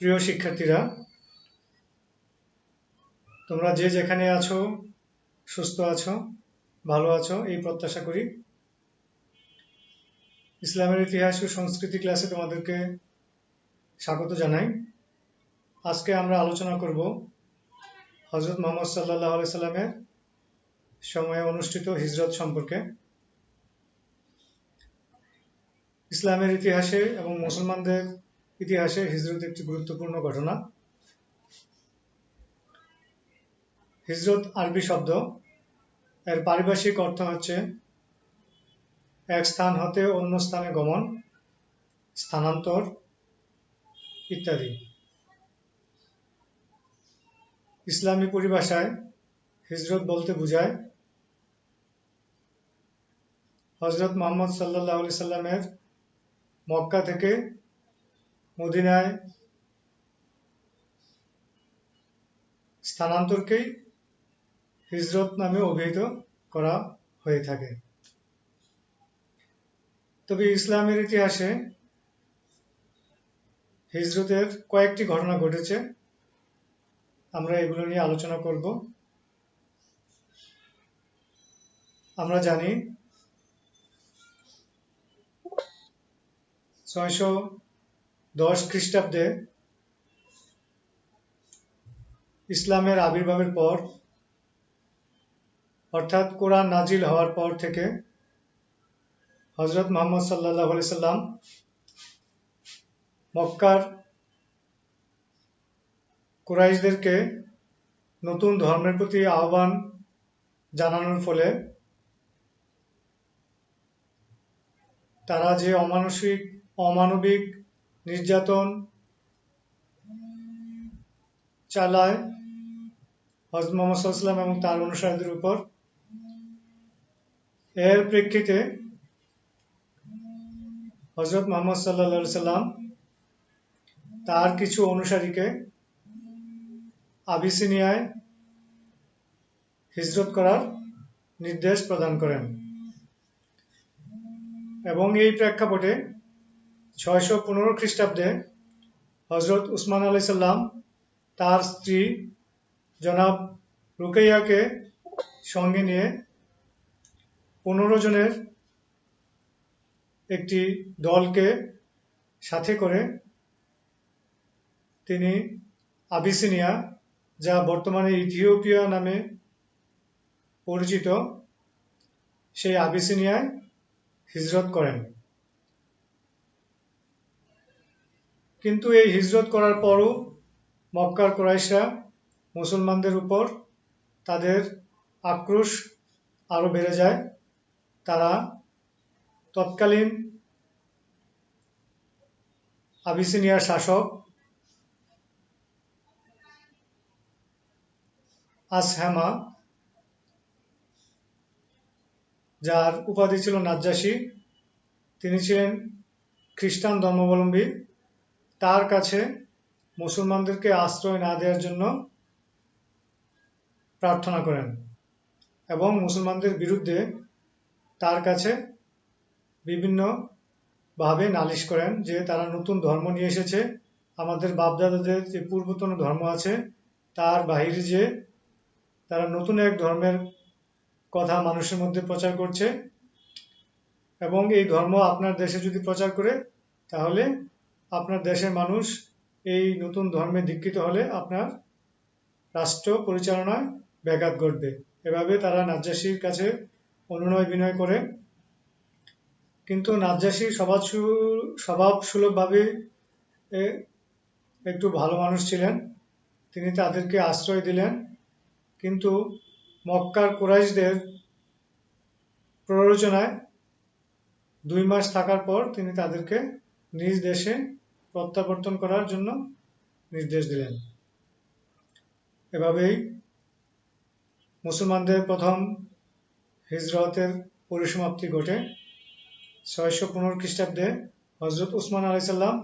প্রিয় শিক্ষার্থীরা, তোমরা যে যেখানে আছো, সুস্থ আছো, ভালো আছো, এই প্রত্যাশা করি। ইসলামের ইতিহাস ও সংস্কৃতি ক্লাসে তোমাদেরকে স্বাগত জানাই। আজকে আমরা আলোচনা করব হজরত মোহাম্মদ সাল্লাহ সাল্লামের সময়ে অনুষ্ঠিত হিজরত সম্পর্কে। ইসলামের ইতিহাসে এবং মুসলমানদের ইতিহাসে হিজরত একটি গুরুত্বপূর্ণ ঘটনা। হিজরত আরবি শব্দ। এর পারিভাষিক অর্থ হচ্ছে এক স্থান হতে অন্য স্থানে গমন, স্থানান্তর ইত্যাদি। ইসলামী পরিভাষায় হিজরত বলতে বোঝায় হজরত মোহাম্মদ সাল্লাহ সাল্লামের মক্কা থেকে মদিনায় স্থানান্তরকেই হিজরত নামে অভিহিত করা হয়ে থাকে। তবে ইসলামের ইতিহাসে হিজরতের কয়েকটি ঘটনা ঘটেছে। আমরা এগুলো নিয়ে আলোচনা করব। আমরা জানি ছয়শো দশ খ্রিস্টাব্দে ইসলামের আবির্ভাবের পর, অর্থাৎ কোরআন নাজিল হওয়ার পর থেকে হজরত মোহাম্মদ সাল্লাহ সাল্লাম মক্কার কুরাইশদেরকে নতুন ধর্মের প্রতি আহ্বান জানানোর ফলে তারা যে অমানসিক, অমানবিক নির্যাতন চালায় হজরত মোহাম্মদ সাল্লাম এবং তার অনুসারীদের উপর। এর প্রেক্ষিতে হজরত মোহাম্মদ সাল্লা সাল্লাম তার কিছু অনুসারীকে আবিসিনিয়ায় হিজরত করার নির্দেশ প্রদান করেন। এবং এই প্রেক্ষাপটে ছয়শো পনেরো খ্রিস্টাব্দে হজরত উসমান আলাই সাল্লাম তার স্ত্রী জনাব রুকাইয়াকে সঙ্গে নিয়ে পনেরো জনের একটি দলকে সাথে করে তিনি আবিসিনিয়া, যা বর্তমানে ইথিওপিয়া নামে পরিচিত, সেই আবিসিনিয়ায় হিজরত করেন। কিন্তু এই হিজরত করার পরও মক্কার কোরাইশরা মুসলমানদের উপর তাদের আক্রোশ আরও বেড়ে যায়। তারা তৎকালীন আবিসিনিয়ার শাসক আসহ্যামা যার উপাধি ছিল নাজ্জাসী, তিনি ছিলেন খ্রিস্টান ধর্মাবলম্বী। তার কাছে মুসলমানদেরকে আশ্রয় না দেওয়ার জন্য প্রার্থনা করেন এবং মুসলমানদের বিরুদ্ধে তার কাছে বিভিন্ন ভাবে নালিশ করেন যে তারা নতুন ধর্ম নিয়ে এসেছে, আমাদের বাপদাদাদের যে পূর্বতন ধর্ম আছে, তার বাহিরে যে তারা নতুন এক ধর্মের কথা মানুষের মধ্যে প্রচার করছে এবং এই ধর্ম আপনার দেশে যদি প্রচার করে, তাহলে আপনার দেশের মানুষ এই নতুন ধর্মে দীক্ষিত হলে আপনার রাষ্ট্র পরিচালনায় ব্যাঘাত ঘটবে। এভাবে তারা নাজ্জাসীর কাছে অনুনয় বিনয় করে। কিন্তু নাজ্জাসী স্বভাব স্বভাব সুলভভাবে একটু ভালো মানুষ ছিলেন। তিনি তাদেরকে আশ্রয় দিলেন। কিন্তু মক্কার কুরাইশদের প্ররোচনায় দুই মাস থাকার পর তিনি তাদেরকে নিজ দেশে প্রত্যাবর্তন করার জন্য নির্দেশ দিলেন। এভাবেই মুসলমানদের প্রথম হিজরতের পরিসমাপ্তি ঘটে। ছয়শো পনেরো খ্রিস্টাব্দে হজরত উসমান আলাইসাল্লাম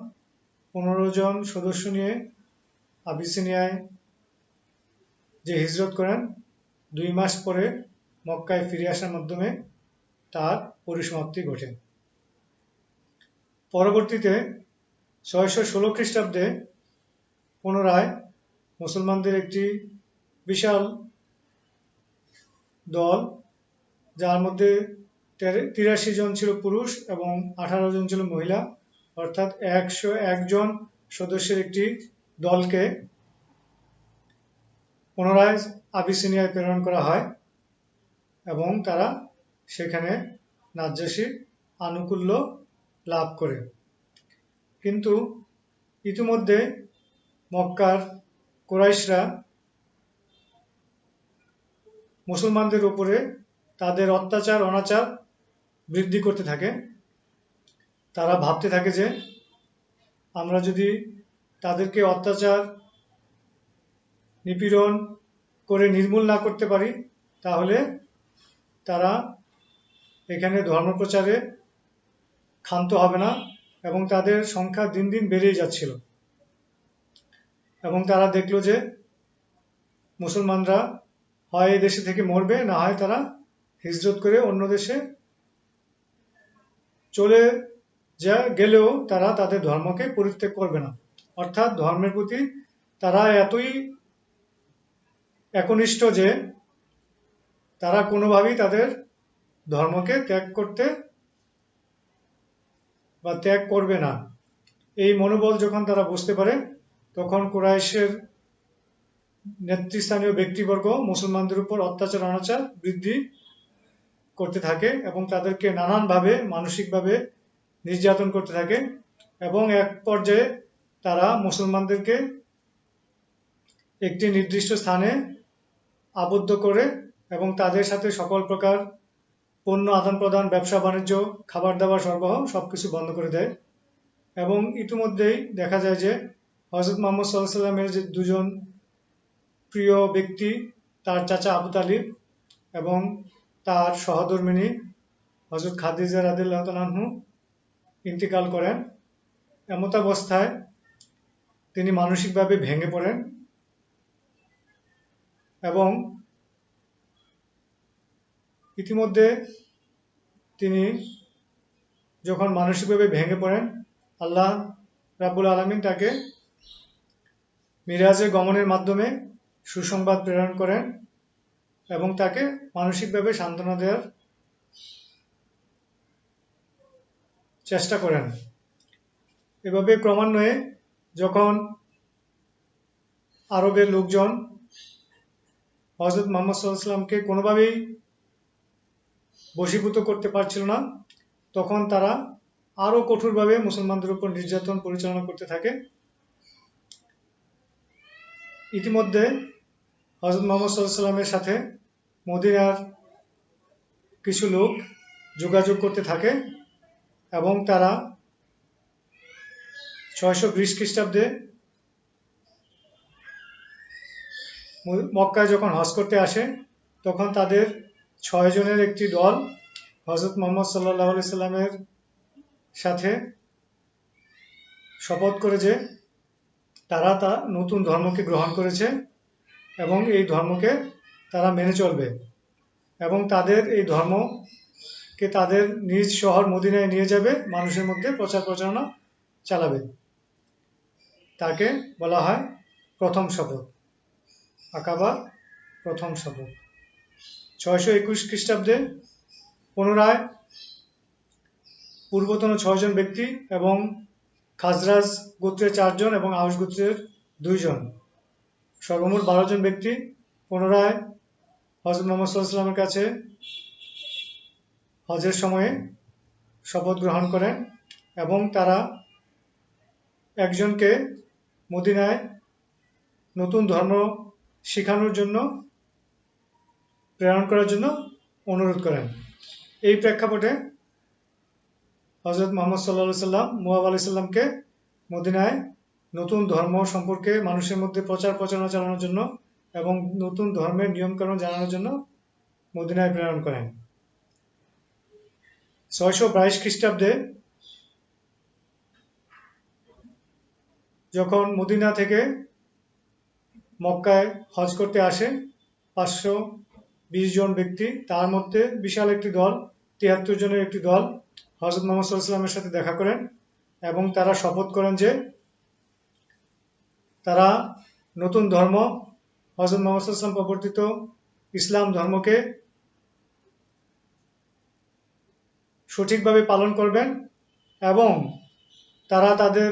পনেরো জন সদস্য নিয়ে আবিসিনিয়ায় যে হিজরত করেন, দুই মাস পরে মক্কায় ফিরে আসার মাধ্যমে তার পরিসমাপ্তি ঘটে। পরবর্তীতে ছয়শো ষোলো খ্রিস্টাব্দে পুনরায় মুসলমানদের একটি বিশাল দল, যার মধ্যে তিরাশি জন ছিল পুরুষ এবং আঠারো জন ছিল মহিলা, অর্থাৎ একশো একজন সদস্যের একটি দলকে পুনরায় আবিসিনিয়ায় প্রেরণ করা হয় এবং তারা সেখানে নাজ্জাসীর আনুকূল্য লাভ করে। কিন্তু ইতিমধ্যে মক্কার কোরাইশরা মুসলমানদের উপরে তাদের অত্যাচার, অনাচার বৃদ্ধি করতে থাকে। তারা ভাবতে থাকে যে আমরা যদি তাদেরকে অত্যাচার, নিপীড়ন করে নির্মূল না করতে পারি, তাহলে তারা এখানে ধর্মপ্রচারে ক্ষান্ত হবে না। এবং তাদের সংখ্যা দিন দিন বেড়েই যাচ্ছিল। এবং তারা দেখল যে মুসলমানরা হয় এই দেশে থেকে মরবে, না হয় তারা হিজরত করে অন্য দেশে চলে যা গেলেও তারা তাদের ধর্মকে পরিত্যাগ করবে না। অর্থাৎ ধর্মের প্রতি তারা এতই একনিষ্ঠ যে তারা কোনোভাবেই তাদের ধর্মকে ত্যাগ করতে বা ত্যাগ করবে না। এই মনোবল যখন তারা বুঝতে পারে, তখন কুরাইশের নেতৃস্থানীয় ব্যক্তিবর্গ মুসলমানদের উপর অত্যাচার, অনাচার বৃদ্ধি করতে থাকে এবং তাদেরকে নানানভাবে মানসিকভাবে নির্যাতন করতে থাকে এবং এক পর্যায়ে তারা মুসলমানদেরকে একটি নির্দিষ্ট স্থানে আবদ্ধ করে এবং তাদের সাথে সকল প্রকার পণ্য আদান প্রদান, ব্যবসা বাণিজ্য, খাবার দাবার সরবরাহ সবকিছু বন্ধ করে দেয়। এবং ইতিমধ্যেই দেখা যায় যে হজরত মোহাম্মদ সাল্লাহ সাল্লামের যে দুজন প্রিয় ব্যক্তি, তার চাচা আবু তালিব এবং তার সহধর্মিনী হজরত খাদিজা রাদিল্লাহ তালাহু ইন্তিকাল করেন। এমতাবস্থায় তিনি মানসিকভাবে ভেঙে পড়েন এবং ইতিমধ্যে তিনি যখন মানসিকভাবে ভেঙে পড়েন, আল্লাহ রাবুল আলমিন তাকে মিরাজে গমনের মাধ্যমে সুসংবাদ প্রেরণ করেন এবং তাকে মানসিকভাবে সান্ত্বনা দেওয়ার চেষ্টা করেন। এভাবে ক্রমান্বয়ে যখন আরবের লোকজন হজরত মোহাম্মদ সাল্লাহামকে কোনোভাবেই বশীভূত করতে পারছিল না। তখন তারা আরও কঠোরভাবে মুসলমানদের উপর নির্যাতন পরিচালনা করতে থাকে। ইতিমধ্যে হজরত মোহাম্মদ সাল্লামের সাথে মদিনার কিছু লোক যোগাযোগ করতে থাকে এবং তারা ছয়শো বিশ খ্রিস্টাব্দে মক্কায় যখন হজ করতে আসে, তখন তাদের ছয় জনের একটি দল হজরত মোহাম্মদ সাল্লাহ সাল্লামের সাথে শপথ করে যে তারা তা নতুন ধর্মকে গ্রহণ করেছে এবং এই ধর্মকে তারা মেনে চলবে এবং তাদের এই ধর্মকে তাদের নিজ শহর মদিনায় নিয়ে যাবে, মানুষের মধ্যে প্রচার প্রচারণা চালাবে। তাকে বলা হয় প্রথম শপথ। আকাবার প্রথম শপথ। ছয়শো একুশ খ্রিস্টাব্দে পুনরায় পূর্বতন ছয়জন ব্যক্তি এবং খাজরাজ গোত্রের চারজন এবং আউস গোত্রের দুইজন। সর্বমোট বারো জন ব্যক্তি পুনরায় হজরত মোহাম্মদ কাছে হজের সময়ে শপথ গ্রহণ করেন এবং তারা একজনকে মদিনায় নতুন ধর্ম শেখানোর জন্য প্রেরণ করার জন্য অনুরোধ করেন। এই প্রেক্ষাপটে হজরত মোহাম্মদ সাল্লা সাল্লাম মুহাব আলি সাল্লামকে মদিনায় নতুন ধর্ম সম্পর্কে মানুষের মধ্যে প্রচার প্রচারণা চালানোর জন্য এবং নতুন ধর্মের নিয়মকানুন জানানোর জন্য মদিনায় প্রেরণ করেন। ছয়শো বাইশ খ্রিস্টাব্দে যখন মদিনা থেকে মক্কায় হজ করতে আসে, পাঁচশো বিশ জন ব্যক্তি, তার মধ্যে বিশাল একটি দল, তিয়াত্তর জনের একটি দল হজরত মোহাম্মদ সাথে দেখা করেন এবং তারা শপথ করেন যে তারা নতুন ধর্ম হজরত মোহাম্মদ প্রবর্তিত ইসলাম ধর্মকে সঠিকভাবে পালন করবেন এবং তারা তাদের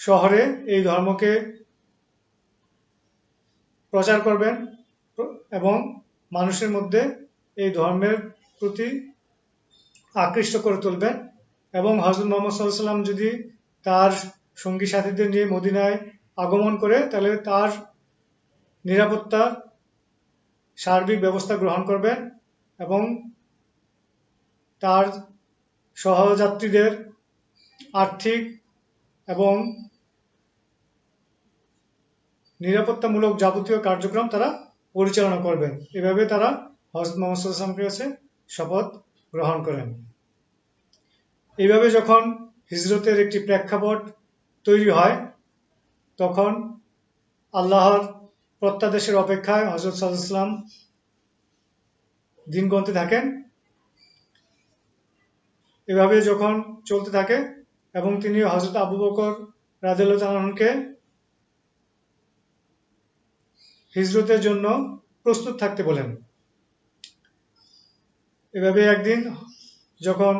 শহরে এই ধর্মকে প্রচার করবেন এবং মানুষের মধ্যে এই ধর্মের প্রতি আকৃষ্ট করে তুলবেন এবং হজরত মোহাম্মদ সাল্লাম যদি তার সঙ্গী সাথীদের নিয়ে মদিনায় আগমন করে, তাহলে তার নিরাপত্তা সার্বিক ব্যবস্থা গ্রহণ করবেন এবং তার সহযাত্রীদের আর্থিক এবং নিরাপত্তামূলক যাবতীয় কার্যক্রম তারা পরিচালনা করবেন। এভাবে তারা হজরত মোহাম্মদ কাছে শপথ গ্রহণ করেন। এইভাবে যখন হিজরতের একটি প্রেক্ষাপট তৈরি হয়, তখন আল্লাহর প্রত্যাদেশের অপেক্ষায় হজরত সাল্লাম দিন গণতে থাকেন। এভাবে যখন চলতে থাকে এবং তিনি হজরত আবু বকর রাজকে হিজরতের জন্য প্রস্তুত থাকতে বলেন। এভাবে একদিন যখন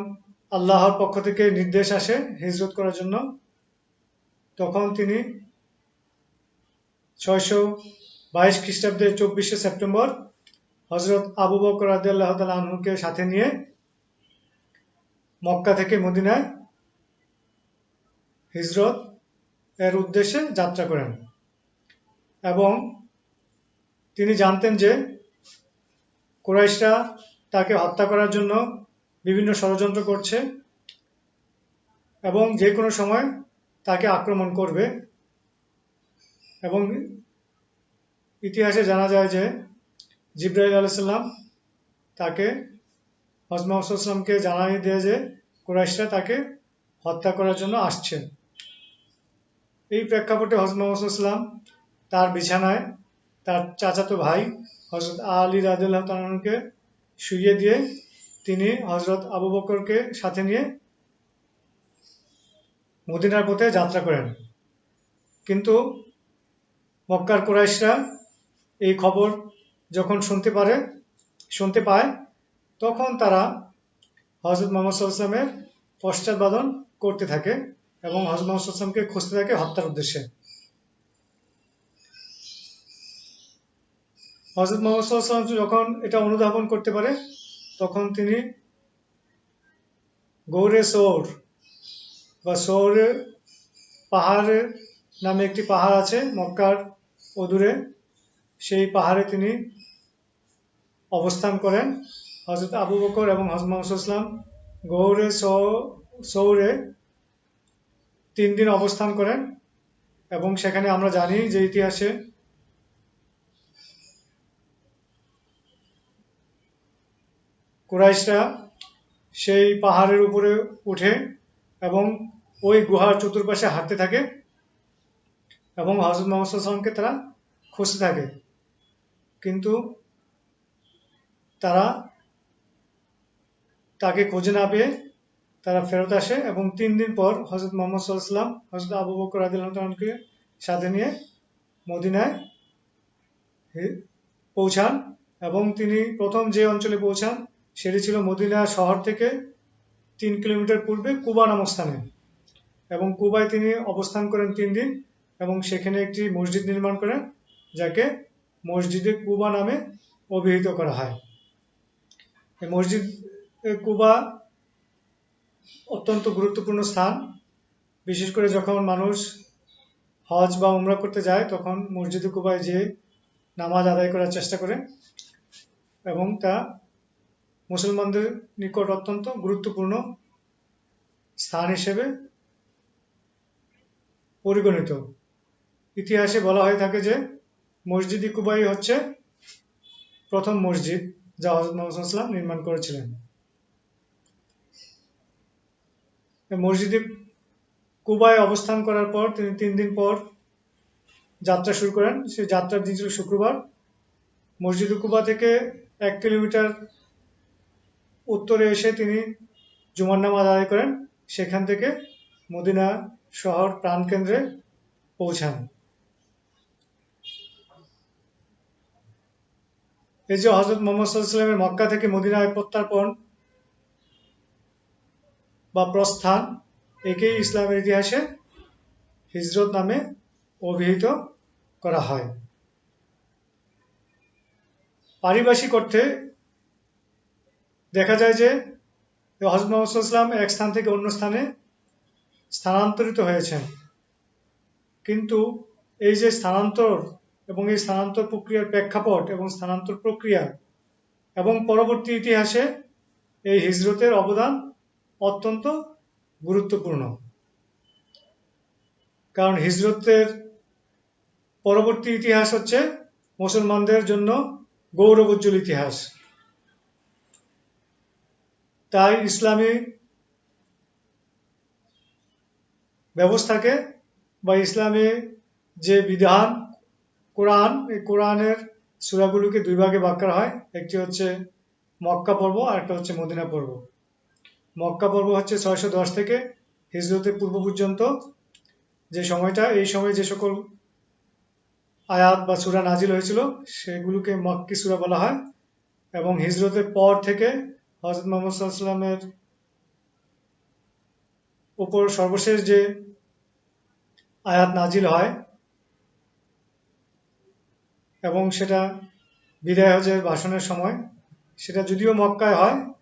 আল্লাহর পক্ষ থেকে নির্দেশ আসে হিজরত করার জন্য, তখন তিনি ছয়শো বাইশ খ্রিস্টাব্দের চব্বিশে সেপ্টেম্বর হজরত আবু বকর আদাল্লাহ আনহুকে সাথে নিয়ে মক্কা থেকে মদিনায় হিজরত এর উদ্দেশ্যে যাত্রা করেন এবং তিনি জানতেন যে কোরাইশরা তাকে হত্যা করার জন্য বিভিন্ন ষড়যন্ত্র করছে এবং যে কোনো সময় তাকে আক্রমণ করবে। এবং ইতিহাসে জানা যায় যে জিব্রাহিল আলাইসাল্লাম তাকে হজমা হজমাউসাল্লামকে জানাই দেয় যে কোরাইশরা তাকে হত্যা করার জন্য আসছে। এই প্রেক্ষাপটে হজমা হজমাউসাল্লাম তার বিছানায় তার চাচাতো ভাই হজরত আলী রাজুল্লাহ তালকে শুইয়ে দিয়ে তিনি হজরত আবু বকরকে সাথে নিয়ে মদিনার পথে যাত্রা করেন। কিন্তু মক্কার কোরাইশরা এই খবর যখন শুনতে পারে, শুনতে পায়, তখন তারা হজরত মোহাম্মদ সাল্লামের পশ্চাৎবাদন করতে থাকে এবং হজরত মোহাম্মদ সাল্লামকে খুঁজতে থাকে হত্যার উদ্দেশ্যে। হজরত মোহাম্মদ যখন এটা অনুধাবন করতে পারে, তখন তিনি গৌরে সৌর বা সৌরে পাহাড়ে নামে একটি পাহাড় আছে মক্কার অদূরে, সেই পাহাড়ে তিনি অবস্থান করেন। হজরত আবু বকর এবং হজরত মোহাম্মদ ইসলাম গৌরে সৌরে তিন দিন অবস্থান করেন এবং সেখানে আমরা জানি যে ইতিহাসে কুরাইশরা সেই পাহাড়ের উপরে উঠে এবং ওই গুহার চতুর্পাশে হাঁটতে থাকে এবং হজরত মোহাম্মদকে তারা খুঁজতে থাকে। কিন্তু তারা তাকে খুঁজে না পেয়ে তারা ফেরত আসে এবং তিন দিন পর হজরত মোহাম্মদ সাল্লাম হজরত আবু বকর আদিলকে সাথে নিয়ে মদিনায় পৌঁছান এবং তিনি প্রথম যে অঞ্চলে পৌঁছান সেটি ছিল মদিনা শহর থেকে তিন কিলোমিটার পূর্বে কুবা নামক স্থানে। এবং কুবায় তিনি অবস্থান করেন তিন দিন এবং সেখানে একটি মসজিদ নির্মাণ করেন, যাকে মসজিদে কুবা নামে অভিহিত করা হয়। এই মসজিদ কুবা অত্যন্ত গুরুত্বপূর্ণ স্থান। বিশেষ করে যখন মানুষ হজ বা উমরা করতে যায়, তখন মসজিদে কুবায় যে নামাজ আদায় করার চেষ্টা করে এবং তা মুসলমানদের নিকট অত্যন্ত গুরুত্বপূর্ণ স্থান হিসেবে পরিগণিত। ইতিহাসে বলা হয়ে থাকে যে, মসজিদ কুবাই হচ্ছে প্রথম মসজিদ যা হজরত মোহাম্মদ নির্মাণ করেছিলেন। মসজিদে কুবায় অবস্থান করার পর তিনি তিন দিন পর যাত্রা শুরু করেন। সেই যাত্রার দিন ছিল শুক্রবার। মসজিদ কুবা থেকে এক কিলোমিটার উত্তরে এসে তিনি জুমার নাম আদায় করেন। সেখান থেকে মদিনা শহর প্রাণকেন্দ্রে পৌঁছান। এই যে হজরত মোহাম্মদ সাল্লামের মক্কা থেকে মদিনায় প্রত্যার্পণ বা প্রস্থান, একেই ইসলামের ইতিহাসে হিজরত নামে অভিহিত করা হয়। পারিভাষিক অর্থে দেখা যায় যে হজরত মোহাম্মদ সাল্লাম এক স্থান থেকে অন্য স্থানে স্থানান্তরিত হয়েছেন। কিন্তু এই যে স্থানান্তর এবং এই স্থানান্তর প্রক্রিয়ার প্রেক্ষাপট এবং স্থানান্তর প্রক্রিয়া এবং পরবর্তী ইতিহাসে এই হিজরতের অবদান অত্যন্ত গুরুত্বপূর্ণ। কারণ হিজরতের পরবর্তী ইতিহাস হচ্ছে মুসলমানদের জন্য গৌরবোজ্জ্বল ইতিহাস। তাই ইসলামী ব্যবস্থাকে বা ইসলামী যে বিধান, কোরআন, এই কোরআনের সুরাগুলোকে দুই ভাগে ভাগ করা হয়। একটি হচ্ছে মক্কা পর্ব আর একটা হচ্ছে মদিনা পর্ব। মক্কা পর্ব হচ্ছে ছয়শো দশ থেকে হিজরতের পূর্ব পর্যন্ত যে সময়টা। এই সময় যে সকল আয়াত বা সুরা নাজিল হয়েছিল, সেগুলোকে মক্কি সুরা বলা হয় এবং হিজরতের পর থেকে হজরত মোহাম্মদ সাল্লামের উপর সর্বশেষ যে আয়াত নাজিল হয় এবং সেটা বিদায় হজের ভাষণের সময়, সেটা যদিও মক্কায় হয়,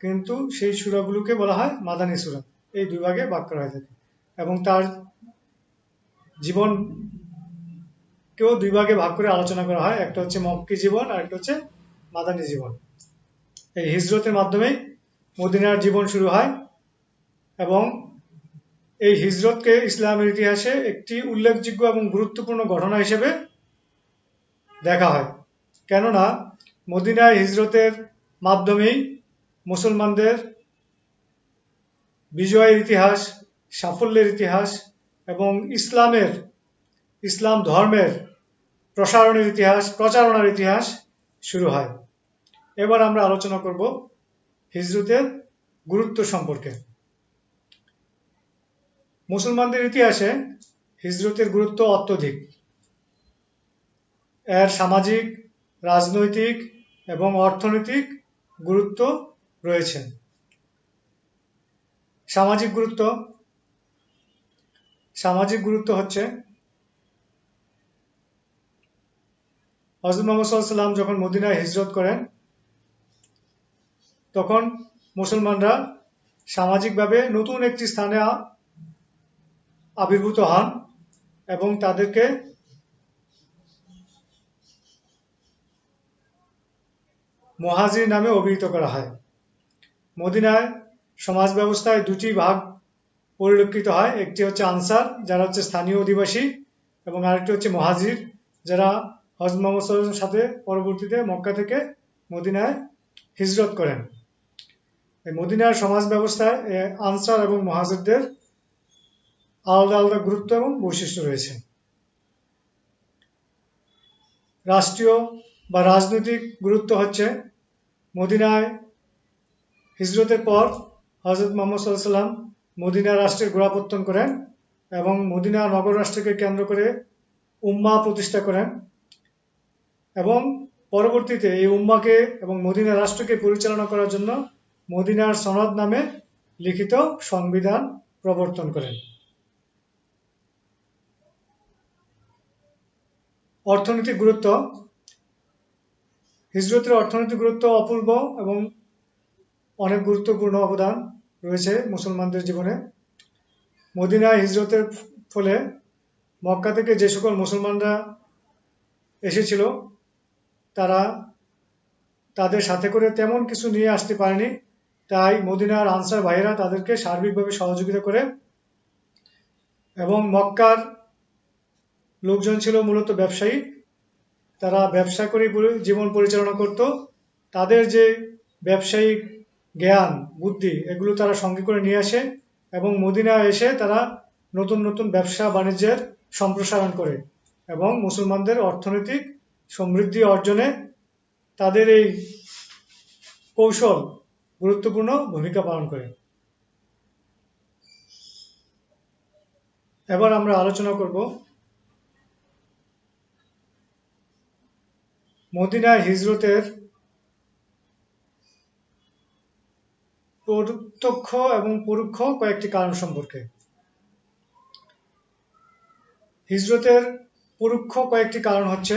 কিন্তু সেই সুরাগুলোকে বলা হয় মাদানী সুরা। এই দুই ভাগে ভাগ করা হয়ে থাকে। এবং তার জীবন কেউ দুই ভাগে ভাগ করে আলোচনা করা হয়। একটা হচ্ছে মক্কি জীবন আর একটা হচ্ছে মাদানী জীবন। এই হিজরতের মাধ্যমেই মদিনার জীবন শুরু হয় এবং এই হিজরতকে ইসলামের ইতিহাসে একটি উল্লেখযোগ্য এবং গুরুত্বপূর্ণ ঘটনা হিসেবে দেখা হয়। কেননা, মদিনায় হিজরতের মাধ্যমেই মুসলমানদের বিজয়ের ইতিহাস, সাফল্যের ইতিহাস এবং ইসলামের, ইসলাম ধর্মের প্রসারণের ইতিহাস, প্রচারণার ইতিহাস শুরু হয়। এবার আমরা আলোচনা করব হিজরতের গুরুত্ব সম্পর্কে। মুসলমানদের ইতিহাসে হিজরতের গুরুত্ব অত্যধিক। এর সামাজিক, রাজনৈতিক এবং অর্থনৈতিক গুরুত্ব রয়েছে। সামাজিক গুরুত্ব। সামাজিক গুরুত্ব হচ্ছে হজরত মোহাম্মদ সাল্লাম যখন মদিনায় হিজরত করেন তখন মুসলমানরা সামাজিকভাবে নতুন একটি স্থানে আবির্ভূত হন এবং তাদেরকে মহাজির নামে অভিহিত করা হয়। মদিনায় সমাজ ব্যবস্থায় দুটি ভাগ পরিলক্ষিত হয়, একটি হচ্ছে আনসার, যারা হচ্ছে স্থানীয় অধিবাসী, এবং আরেকটি হচ্ছে মহাজির, যারা হজ মোহাম্মদ সাথে পরবর্তীতে মক্কা থেকে মদিনায় হিজরত করেন। মদিনার সমাজ ব্যবস্থায় আনসার এবং মহাজিরদের আলাদা আলাদা গুরুত্ব এবং বৈশিষ্ট্য রয়েছে। রাষ্ট্রীয় বা রাজনৈতিক গুরুত্ব হচ্ছে মদিনায় হিজরতের পর হজরত মোহাম্মদ সাল্লাম মদিনা রাষ্ট্রের গোড়াপত্তন করেন এবং মদিনা নগর রাষ্ট্রকে কেন্দ্র করে উম্মা প্রতিষ্ঠা করেন এবং পরবর্তীতে এই উম্মাকে এবং মদিনা রাষ্ট্রকে পরিচালনা করার জন্য মদিনার সনদ নামে লিখিত সংবিধান প্রবর্তন করেন। অর্থনৈতিক গুরুত্ব। হিজরতের অর্থনৈতিক গুরুত্ব অপূর্ব এবং অনেক গুরুত্বপূর্ণ অবদান রয়েছে মুসলমানদের জীবনে। মদিনা হিজরতের ফলে মক্কা থেকে যে সকল মুসলমানরা এসেছিল, তারা তাদের সাথে করে তেমন কিছু নিয়ে আসতে পারেনি। তাই মদিনার আনসার ভাইয়েরা তাদেরকে সার্বিকভাবে সহযোগিতা করে এবং মক্কার লোকজন ছিল মূলত ব্যবসায়ী। তারা ব্যবসা করে জীবন পরিচালনা করত। তাদের যে ব্যবসায়িক জ্ঞান, বুদ্ধি, এগুলো তারা সঙ্গে করে নিয়ে আসে এবং মদিনা এসে তারা নতুন নতুন ব্যবসা বাণিজ্যের সম্প্রসারণ করে এবং মুসলমানদের অর্থনৈতিক সমৃদ্ধি অর্জনে তাদের এই কৌশল গুরুত্বপূর্ণ ভূমিকা পালন করে। এবার আমরা আলোচনা করব মদিনায় হিজরতের প্রত্যক্ষ এবং পরোক্ষ কয়েকটি কারণ সম্পর্কে। হিজরতের পরোক্ষ কয়েকটি কারণ হচ্ছে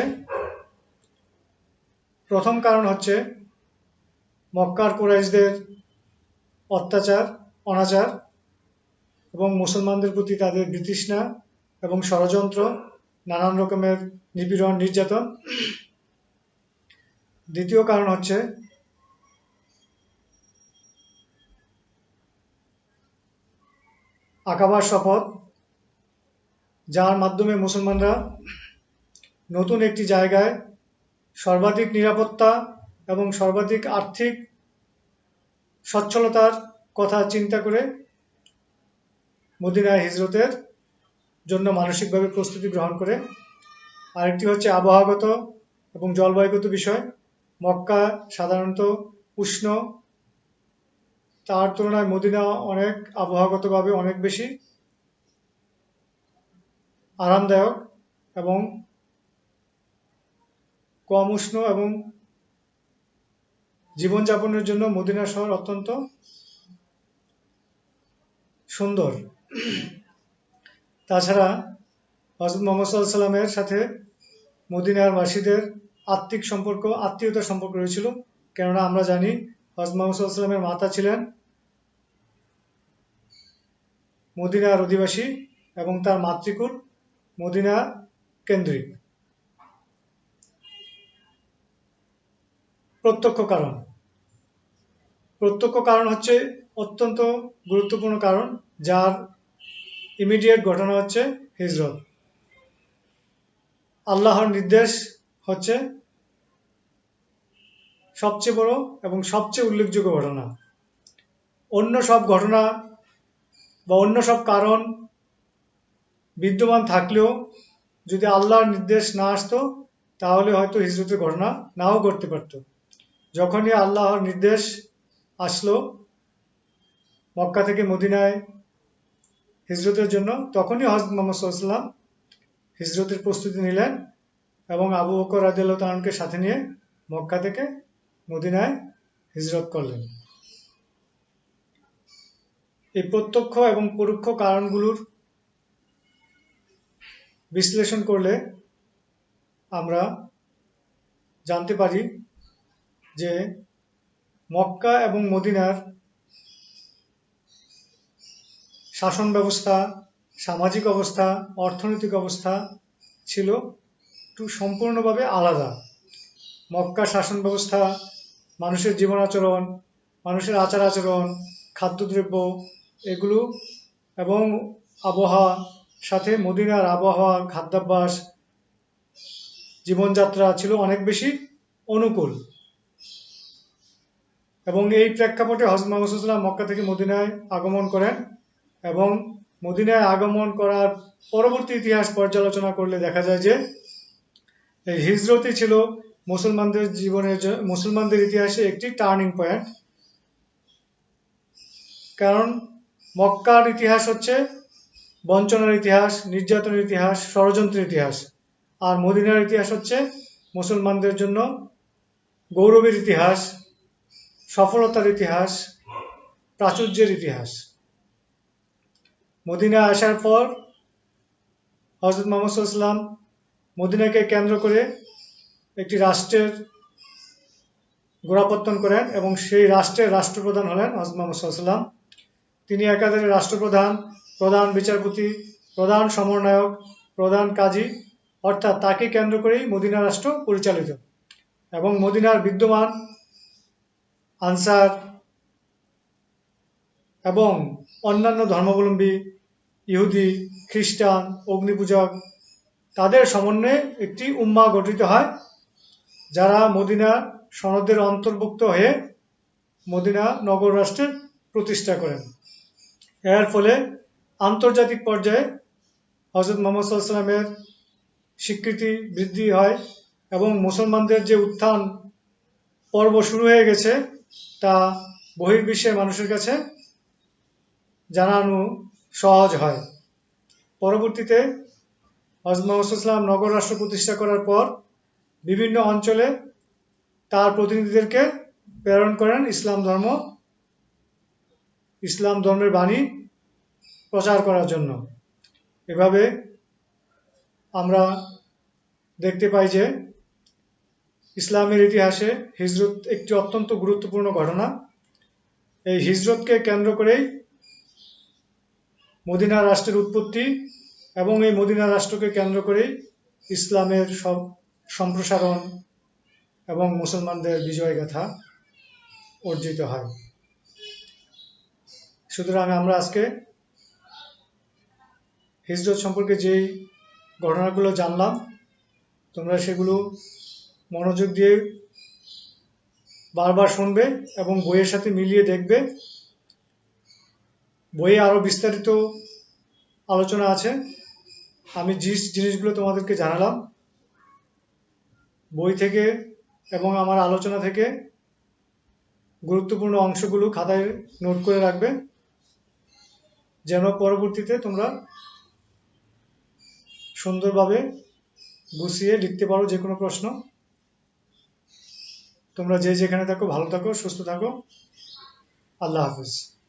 প্রথম কারণ হচ্ছে মক্কার কুরাইশদের অত্যাচার, অনাচার এবং মুসলমানদের প্রতি তাদের বিতৃষ্ণা এবং ষড়যন্ত্র, নানান রকমের নিপীড়ন, নির্যাতন। দ্বিতীয় কারণ হচ্ছে আকাবার শপথ, যার মাধ্যমে মুসলমানরা নতুন একটি জায়গায় সর্বাধিক নিরাপত্তা এবং সর্বাধিক আর্থিক সচ্ছলতার কথা চিন্তা করে মদিনায় হিজরতের জন্য মানসিকভাবে প্রস্তুতি গ্রহণ করে। আরেকটি হচ্ছে আবহাওয়াগত এবং জলবায়ুগত বিষয়। মক্কা সাধারণত উষ্ণ। তার তুলনায় মদিনা অনেক আবহাওয়াগতভাবে অনেক বেশি আরামদায়ক এবং কম উষ্ণ এবং জীবনযাপনের জন্য মদিনা শহর অত্যন্ত সুন্দর। তাছাড়া হজরত মোহাম্মদ সাল্লামের সাথে মদিনার বাসীদের আত্মিক সম্পর্ক, আত্মীয়তার সম্পর্ক রয়েছিল। কেননা আমরা জানি হজরত মোহাম্মদ সাল্লামের মাতা ছিলেন মদিনার অধিবাসী এবং তার মাতৃকুল মদিনা কেন্দ্রিক। প্রত্যক্ষ কারণ। প্রত্যক্ষ কারণ হচ্ছে অত্যন্ত গুরুত্বপূর্ণ কারণ, যার ইমিডিয়েট ঘটনা হচ্ছে হিজরত। আল্লাহর নির্দেশ হচ্ছে সবচেয়ে বড় এবং সবচেয়ে উল্লেখযোগ্য ঘটনা। অন্য সব ঘটনা বা অন্য সব কারণ বিদ্যমান থাকলেও যদি আল্লাহর নির্দেশ না আসতো, তাহলে হয়তো হিজরতের ঘটনা নাও ঘটতে পারত। যখনই আল্লাহর নির্দেশ আসলো মক্কা থেকে মদিনায় হিজরতের জন্য, তখনই হজরত মোহাম্মদ সাল্লাম হিজরতের প্রস্তুতি নিলেন এবং আবু বকর রাজিয়াল্লাহ তালকে সাথে নিয়ে মক্কা থেকে মদিনায় হিজরত করলেন। এই প্রত্যক্ষ এবং পরোক্ষ কারণগুলোর বিশ্লেষণ করলে আমরা জানতে পারি যে মক্কা এবং মদিনার শাসন ব্যবস্থা, সামাজিক অবস্থা, অর্থনৈতিক অবস্থা ছিল একটু সম্পূর্ণভাবে আলাদা। মক্কা শাসন ব্যবস্থা, মানুষের জীবন আচরণ, মানুষের আচার আচরণ, খাদ্যদ্রব্য এগুলো এবং আবহাওয়া, সাথে মদিনার আবহাওয়া, খাদ্যাভ্যাস, জীবনযাত্রা ছিল অনেক বেশি অনুকূল। এবং এই প্রেক্ষাপটে হজরত মোহাম্মদ মক্কা থেকে মদিনায় আগমন করেন এবং মদিনায় আগমন করার পরবর্তী ইতিহাস পর্যালোচনা করলে দেখা যায় যে এই হিজরতই ছিল মুসলমানদের জীবনের মুসলমানদের ইতিহাসে একটি টার্নিং পয়েন্ট। কারণ মক্কার ইতিহাস হচ্ছে বঞ্চনার ইতিহাস, নির্যাতনের ইতিহাস, ষড়যন্ত্রের ইতিহাস। আর মদিনার ইতিহাস হচ্ছে মুসলমানদের জন্য গৌরবের ইতিহাস। সফলতার ইতিহাস, প্রাচুর্যের ইতিহাস। মদিনা আসার পর হজরত মোহাম্মদ ইসলাম মদিনাকে কেন্দ্র করে একটি রাষ্ট্রের গোড়াপত্তন করেন এবং সেই রাষ্ট্রের রাষ্ট্রপ্রধান হলেন হজরত মোহাম্মদ সাল্লাম তিনি একাধারে রাষ্ট্রপ্রধান, প্রধান বিচারপতি, প্রধান সমন্বয়ক, প্রধান কাজী, অর্থাৎ তাকে কেন্দ্র করেই মদিনা রাষ্ট্র পরিচালিত। এবং মদিনার বিদ্যমান আনসার এবং অন্যান্য ধর্মাবলম্বী, ইহুদি, খ্রিস্টান, অগ্নিপূজক, তাদের সমন্বয়ে একটি উম্মা গঠিত হয়, যারা মদিনা সনদের অন্তর্ভুক্ত হয়ে মদিনা নগর রাষ্ট্রের প্রতিষ্ঠা করেন। এর ফলে আন্তর্জাতিক পর্যায়ে হজরত মোহাম্মদ সাল্লামের স্বীকৃতি বৃদ্ধি হয় এবং মুসলমানদের যে উত্থান পর্ব শুরু হয়ে গেছে তা বহির্বিশ্বের মানুষের কাছে জানানো সহজ হয়। পরবর্তীতে ইসলাম নগর রাষ্ট্র প্রতিষ্ঠা করার পর বিভিন্ন অঞ্চলে তার প্রতিনিধিদেরকে প্রেরণ করেন ইসলাম ধর্ম, ইসলাম ধর্মের বাণী প্রচার করার জন্য। এভাবে আমরা দেখতে পাই যে ইসলামের ইতিহাসে হিজরত একটি অত্যন্ত গুরুত্বপূর্ণ ঘটনা। এই হিজরতকে কেন্দ্র করেই মদিনা রাষ্ট্রের উৎপত্তি এবং এই মদিনা রাষ্ট্রকে কেন্দ্র করেই ইসলামের সব সম্প্রসারণ এবং মুসলমানদের বিজয় গাথা অর্জিত হয়। সুতরাং আমরা আজকে হিজরত সম্পর্কে যেই ঘটনাগুলো জানলাম, তোমরা সেগুলো মনোযোগ দিয়ে বারবার শুনবে এবং বইয়ের সাথে মিলিয়ে দেখবে। বইয়ে আরও বিস্তারিত আলোচনা আছে। আমি যে জিনিসগুলো তোমাদেরকে জানালাম, বই থেকে এবং আমার আলোচনা থেকে গুরুত্বপূর্ণ অংশগুলো খাতায় নোট করে রাখবে। যেন পরবর্তীতে তোমরা সুন্দরভাবে গুছিয়ে লিখতে পারো যে কোনো প্রশ্ন। তোমরা যে যেখানে থাকো ভালো থাকো সুস্থ থাকো। আল্লাহ হাফিজ।